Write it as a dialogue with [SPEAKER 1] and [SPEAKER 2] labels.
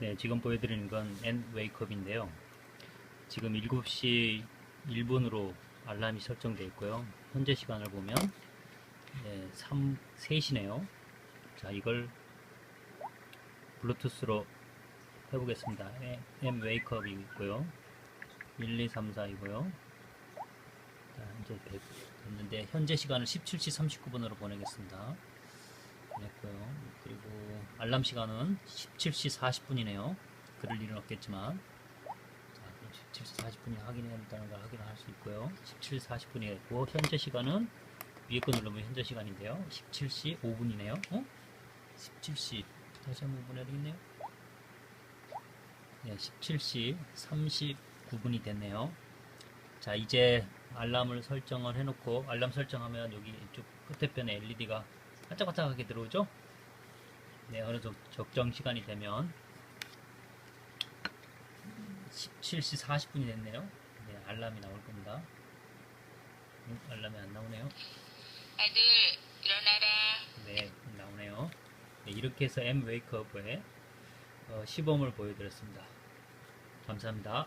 [SPEAKER 1] 네, 지금 보여드리는 건 N 웨이크업인데요. 지금 7시 1분으로 알람이 설정되어 있고요. 현재 시간을 보면 네, 3, 3시네요. 자, 이걸 블루투스로 해보겠습니다. 에- M 웨이크업이 있고요. 1, 2, 3, 4이고요. 자, 이제 됐- 됐는데 현재 시간을 17시 39분으로 보내겠습니다. 보냈고요. 알람 시간은 17시 40분이네요. 그럴 일은 없겠지만 자, 그럼 17시 40분이 확인해야 된다는 걸 확인할 수 있고요. 17시 40분이 됐고 현재 시간은 위에 거 누르면 현재 시간인데요. 17시 5분이네요. 어? 17시 다시 한번 보내야 되겠네요. 네, 17시 39분이 됐네요. 자, 이제 알람을 설정을 해놓고 알람 설정하면 여기 이쪽 끝에 편에 LED가 반짝반짝하게 들어오죠? 네, 어느 정도 적정 시간이 되면 17시 40분이 됐네요. 네, 알람이 나올 겁니다. 음, 알람이 안 나오네요.
[SPEAKER 2] 아들 일어나라
[SPEAKER 1] 네, 나오네요. 네, 이렇게 해서 M 웨이크업의 어, 시범을 보여드렸습니다. 감사합니다.